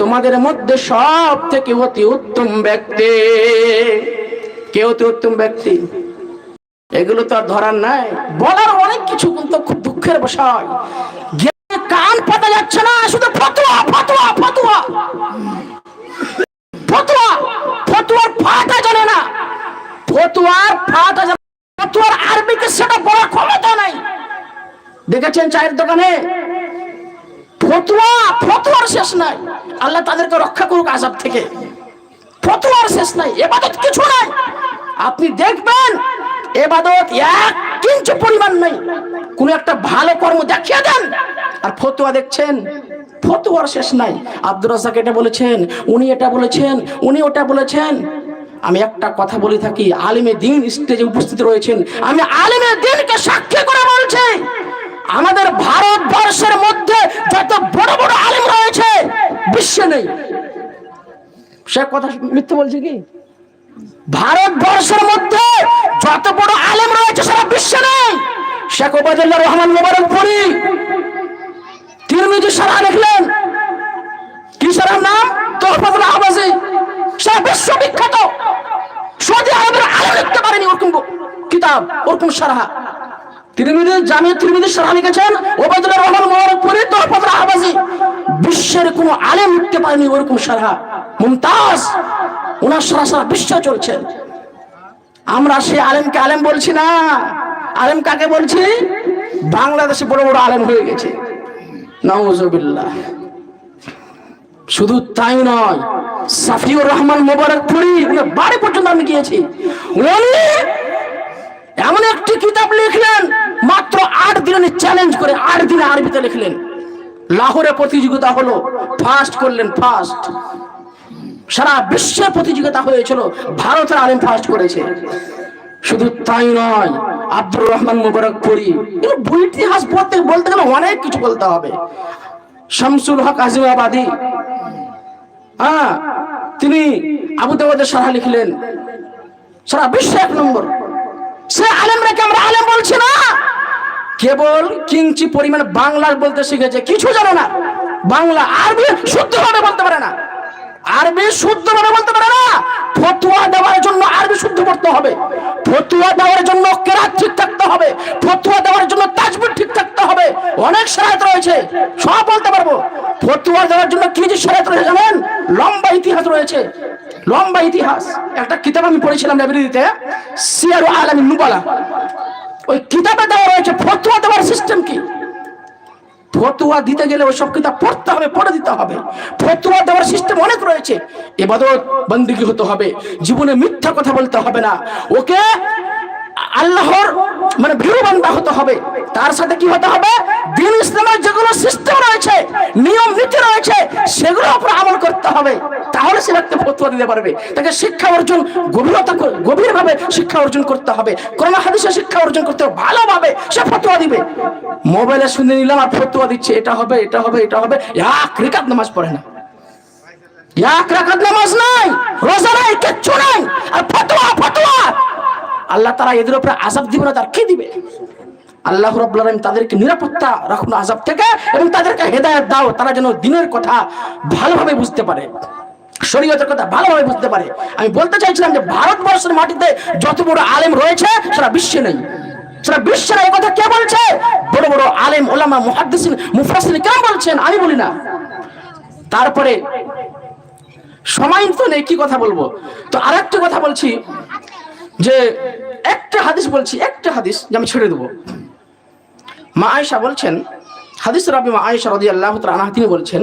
তোমাদের মধ্যে সব থেকে অতি উত্তম ব্যক্তি। কে অতি উত্তম ব্যক্তি? এগুলো তো আর ধরার নাই। বলার অনেক কিছু কিন্তু খুব দুঃখের জ্ঞানে কান পাতা যাচ্ছে না, শুধু ফতোয়া ফতোয়া ফতোয়া ফতোয়ার ফাটা জানে না ফতোয়ার ফাটা না। ফতোয়ার আরবিতে সেটা বলার ক্ষমতা নাই। দেখেছেন চায়ের দোকানে? ফতোয়া, ফতোয়ার শেষ নাই। আল্লাহ তাদেরকে রক্ষা করুক আজাব থেকে। ফতোয়ার শেষ নাই, এবাদত কিছু নাই। আপনি দেখবেন, এবাদত এক কিঞ্চ পরিমাণ নাই। কোন একটা ভালো কর্ম দেখিয়ে দেন, আর ফতুয়া দেখছেন, ফতুয়ার শেষ নাই। আব্দুর রাজাক এটা বলেছেন, উনি এটা বলেছেন, উনি ওটা বলেছেন। আমি একটা কথা বলে থাকি, আলিমে দিন স্টেজে উপস্থিত রয়েছেন। আমি আলিমে দিনকে সাক্ষী করে বলছি, আমাদের ভারতবর্ষের মধ্যে যত বড় বড় আলিম রয়েছে, বিশ্বে নেই। সে কথা মিথ্যে বলছে কি? ভারতবর্ষের মধ্যে যত বড় আলেম রয়েছে, সারা বিশ্বে নেই। শেখ ওবায়দুল্লাহ রহমান মোবারকপুরি তিরমিজি সারা লিখলেন কি সারার নাম? তোহফাতুল আহবাজি। সারা বিশ্ব বিখ্যাত। সৌদি আরবের আলেম লিখতে পারেনি ওরকম কিতাব, ওরকম সারা তিরমিজি, জামিয়া তিরমিজি সারা লিখেছেন, ওবায়দুল্লাহ রহমান মোবারকপুরি তোহফাতুল আহবাজি বিশ্বের কোনো আলেম লিখতে পারেনি ওরকম সারা মুমতাজ, ওনার সারা সারা বিশ্ব চলছে। আমরা সে আলেমকে আলেম বলছি না। আলেম কাকে বলছি? বাংলাদেশে বড় বড় আলেম হয়ে গেছে। নওয়াজবিল্লাহ শুধু তাই নয়, সাফিউর রহমান মোবারকপুরি ওনার বাড়ি পর্যন্ত আমি গিয়েছি। উনি এমন একটি কিতাব লিখলেন, মাত্র আট দিনে চ্যালেঞ্জ করে আট দিনে আরবিতে লিখলেন। লাহোরে প্রতিযোগিতা হলো ফার্স্ট করলেন ফার্স্ট সারা বিশ্বে প্রতিযোগিতা হয়েছিল, ভারতের আলেম ফার্স্ট করেছে। শুধু তাই নয়, আব্দুর রহমান মুবারকপুরি এগুলো ইতিহাস পড়তে বলতে গেলে অনেক কিছু বলতে হবে। শামসুল হক আজিমাবাদী হ্যাঁ তিনি আবু দাউদের সারা লিখলেন। সারা বিশ্ব এক নম্বর। সে আলেম রেখে আমরা আলেম বলছি না? কেবল কিঞ্চি পরিমাণ বাংলার বলতে শিখেছে, কিছু জানে না। বাংলা, আরবি শুদ্ধভাবে বলতে পারে না। আরবি শুদ্ধ ভাবে বলতে পারে না। ফতুয়া দেওয়ার জন্য আরবি শুদ্ধ করতে হবে। ফতুয়া দেওয়ার জন্য কেরাত ঠিক থাকতে হবে। ফতুয়া দেওয়ার জন্য তাজবির ঠিক থাকতে হবে। অনেক শরাত রয়েছে। সব বলতে পারব। ফতুয়া দেওয়ার জন্য কি যে শরাত রয়েছে জানেন? লম্বা ইতিহাস রয়েছে। লম্বা ইতিহাস। একটা কিতাব আমি পড়েছিলাম লাইব্রেরিতে সিয়ারু আলামী নুবালা। ওই কিতাবে দেওয়া রয়েছে ফতুয়া দেওয়ার সিস্টেম কি? ফতুয়া দিতে গেলে ওই সব কিতাব পড়তে হবে, পড়ে দিতে হবে। ফতুয়া দেওয়ার সিস্টেম অনেক রয়েছে। এবাদত বন্দিগি হতে হবে, জীবনে মিথ্যা কথা বলতে হবে না। ওকে আল্লাহর মানে ভিড় হতে হবে। তার সাথে কি হতে হবে? দিন ইসলামের যেগুলো সিস্টেম রয়েছে, নিয়ম নীতি রয়েছে সেগুলো উপর আমল করতে হবে। তাহলে সে ব্যক্তি ফতুয়া দিতে পারবে। তাকে শিক্ষা অর্জন গভীরতা গভীরভাবে শিক্ষা অর্জন করতে হবে। কোরআন হাদিসে শিক্ষা অর্জন করতে হবে। ভালোভাবে সে ফতুয়া দিবে। মোবাইলে শুনে নিলাম আর ফতুয়া দিচ্ছে। এটা হবে এটা হবে এটা হবে। এক রিকাত নামাজ পড়ে না। এক রাকাত নামাজ নাই, রোজা নাই, কিচ্ছু নাই। আর ফতোয়া ফতোয়া। আল্লাহ তারা এদের উপরে আজাব দিবে না, তার কি দিবে? আল্লাহ রাব্বুল আলামিন তাদেরকে নিরাপত্তা রাখুন আজাব থেকে এবং তাদেরকে হেদায়েত দাও। তারা যেন দিনের কথা ভালোভাবে বুঝতে পারে। শরীয়তের কথা ভালোভাবে বুঝতে পারে। আমি বলতে চাইছিলাম যে ভারতবর্ষের মাটিতে যত বড় আলেম রয়েছে, সেটা বিশ্বে নেই। সেটা বিশ্বের এই কথা কে বলছে? বড় বড় আলেম, ওলামা, মুহাদ্দিসিন মুফাসসিরিন কেন বলছেন? আমি বলি না। তারপরে সময় তো নেই, কি কথা বলব? তো আরেকটা কথা বলছি, যে একটা হাদিস বলছি, একটা হাদিস যে আমি ছেড়ে দেবো। মা আয়েশা বলছেন, হাদিস রাবি মা আয়েশা রদি আল্লাহ আনহা, তিনি বলছেন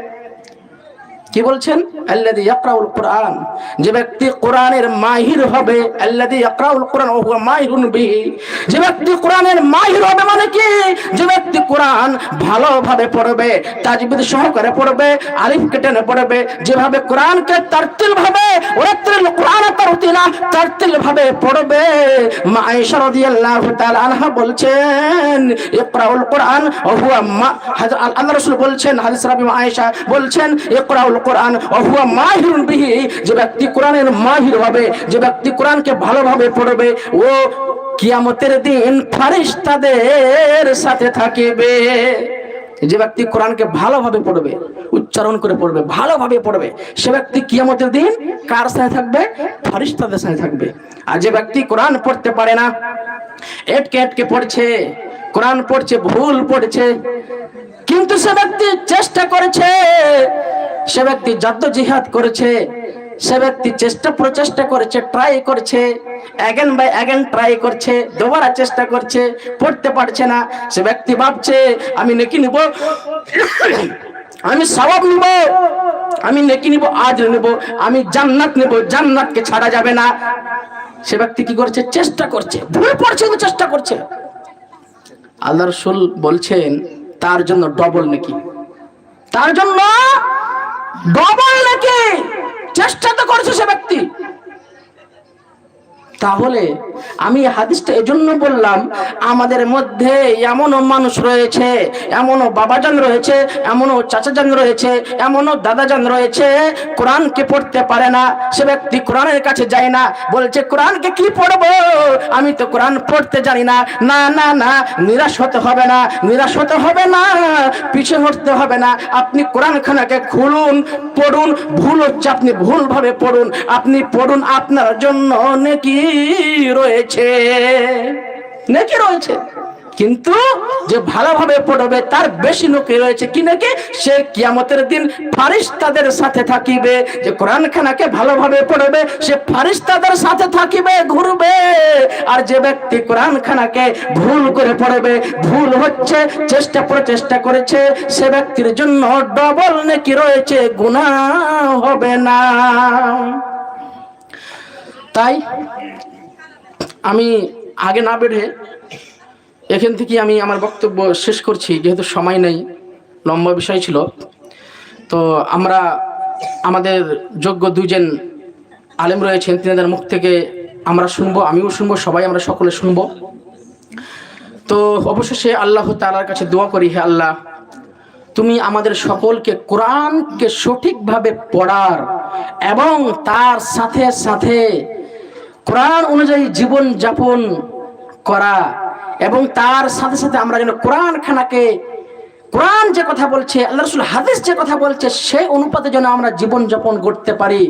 কি বলছেন? আল্লাযী ইয়াকরাউল কোরআন। যে ব্যক্তি কোরআনের মাহির হবে কোরআন, ওয়া মাহিরুন বিহি। যে ব্যক্তি মাহির হবে মানে কি? যে ব্যক্তি ভালোভাবে পড়বে সহকারে পড়বে আলিফ পড়বে, যেভাবে কোরআনকে তারতিল ভাবে ওরাত্তিল কোরআন তারতিলা তারতিল ভাবে পড়বে। মা আয়েশা রাদিয়াল্লাহু তাআলা আনহা বলছেন, ইকরাউল কোরআন, ওয়া মা রাসূল বলছেন, হাদিস রাবি আয়েশা বলছেন, ইকরাউল কোরআন হুয়া মাহিরুন বিহি, যে ব্যক্তি কোরআনের মাহির হবে, যে ব্যক্তি কোরআনকে ভালোভাবে পড়বে, ও কিয়ামতের দিন ফারিস্তাদের সাথে থাকিবে। যে ব্যক্তি কোরআনকে ভালোভাবে পড়বে, উচ্চারণ করে পড়বে, ভালোভাবে পড়বে, সে ব্যক্তি কিয়ামতের দিন কার সাথে থাকবে? ফারিস্তাদের সাথে থাকবে। আর যে ব্যক্তি কোরআন পড়তে পারে না, এটকে এটকে পড়ছে, কোরআন পড়ছে, ভুল পড়ছে, কিন্তু সে ব্যক্তি চেষ্টা করেছে সে ব্যক্তি যত জিহাদ করেছে, সে ব্যক্তি চেষ্টা প্রচেষ্টা করেছে ট্রাই করছে অ্যাগেন বাই অ্যাগেন ট্রাই করছে, দুবারা চেষ্টা করছে, পড়তে পারছে না। সে ব্যক্তি ভাবছে, আমি নেকি নিব, আমি সবাব নিব, আমি নেকি নিব, আজ নেব, আমি জান্নাত নেব, জান্নাতকে ছাড়া যাবে না। সে ব্যক্তি কি করছে? চেষ্টা করছে, ভুল পড়ছে চেষ্টা করছে। আল্লাহ রসুল বলছেন, তার জন্য ডবল নাকি। তার জন্য ডবল নাকি চেষ্টা তো করছে সে ব্যক্তি। তাহলে আমি হাদিসটা এজন্য বললাম, আমাদের মধ্যে এমনও মানুষ রয়েছে, এমনও বাবাজান রয়েছে, এমনও চাচাজান রয়েছে, এমনও দাদাজান রয়েছে, কোরআনকে পড়তে পারে না, সে ব্যক্তি কোরআনের কাছে যায় না, বলছে, কোরআনকে কি পড়ব? আমি তো কোরআন পড়তে জানি না। না না না, নিরাশ হতে হবে না, নিরাশ হতে হবে না, পিছে হটতে হবে না। আপনি কোরআন খানাকে খুলুন, পড়ুন, ভুল হচ্ছে, আপনি ভুলভাবে পড়ুন। আপনি পড়ুন আপনার জন্য নেকি। রয়েছে। নেকি রয়েছে। কিন্তু যে ভালোভাবে পড়বে, তার বেশি লোকে রয়েছে। কি নাকি? সে কিয়ামতের দিন ফারিস্তাদের সাথে থাকিবে। যে কোরআন খানাকে ভালোভাবে পড়বে, সে ফারিস্তাদের সাথে থাকিবে, ঘুরবে। আর যে ব্যক্তি কোরআন খানাকে ভুল করে পড়বে, ভুল হচ্ছে, চেষ্টা প্রচেষ্টা করেছে, সে ব্যক্তির জন্য ডবল নেকি রয়েছে, গুনাহ হবে না। তাই আমি আগে না বেড়ে এখান থেকে আমি আমার বক্তব্য শেষ করছি, যেহেতু সময় নেই, লম্বা বিষয় ছিল। তো আমরা আমাদের যোগ্য দুইজন আলেম রয়েছেন, তিনাদের মুখ থেকে আমরা শুনব, আমিও শুনব, সবাই আমরা সকলে শুনব। তো অবশেষে আল্লাহ তাআলার কাছে দোয়া করি, হে আল্লাহ, তুমি আমাদের সকলকে কোরআনকে সঠিকভাবে পড়ার এবং তার সাথে সাথে কোরআন অনুযায়ী জীবন যাপন করা এবং তার সাথে সাথে আমরা যেন কোরআন খানাকে, কোরআন যে কথা বলছে, আল্লাহ রসুল হাদিস যে কথা বলছে, সেই অনুপাতে যেন আমরা জীবন যাপন করতে পারি,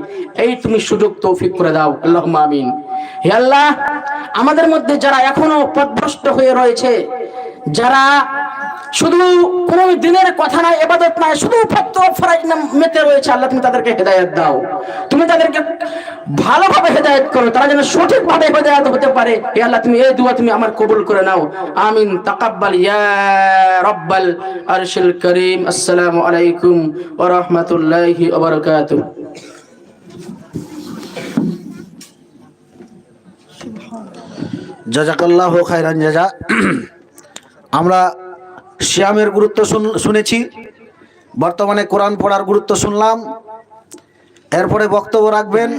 এই তুমি সুযোগ, তৌফিক করে দাও। আল্লাহ আমিন। হে আল্লাহ, আমাদের মধ্যে যারা এখনও পথভ্রষ্ট হয়ে রয়েছে, যারা শুধু কোন দিনের কথা নাই এবাদত নাই শুধু মেতে রয়েছে। আল্লাহ তুমি তাদেরকে হেদায়ত দাও। তুমি তাদেরকে ভালোভাবে হেদায়েত করো। তারা যেন সঠিকভাবে হেদায়েত হতে পারে। এ আল্লাহ, তুমি এই দুয়া তুমি আমার কবুল করে নাও। আমিন। তাকাব্বাল ইয়া রব্বাল আরশিল করিম। আসসালামু আলাইকুম ওয়া রাহমাতুল্লাহি ওয়া বারাকাতুহু জাজাকাল্লাহ খায়রান জাজা। আমরা শ্যামের গুরুত্ব শুন- শুনেছি। বর্তমানে কোরআন পড়ার গুরুত্ব শুনলাম। এরপরে বক্তব্য রাখবেন।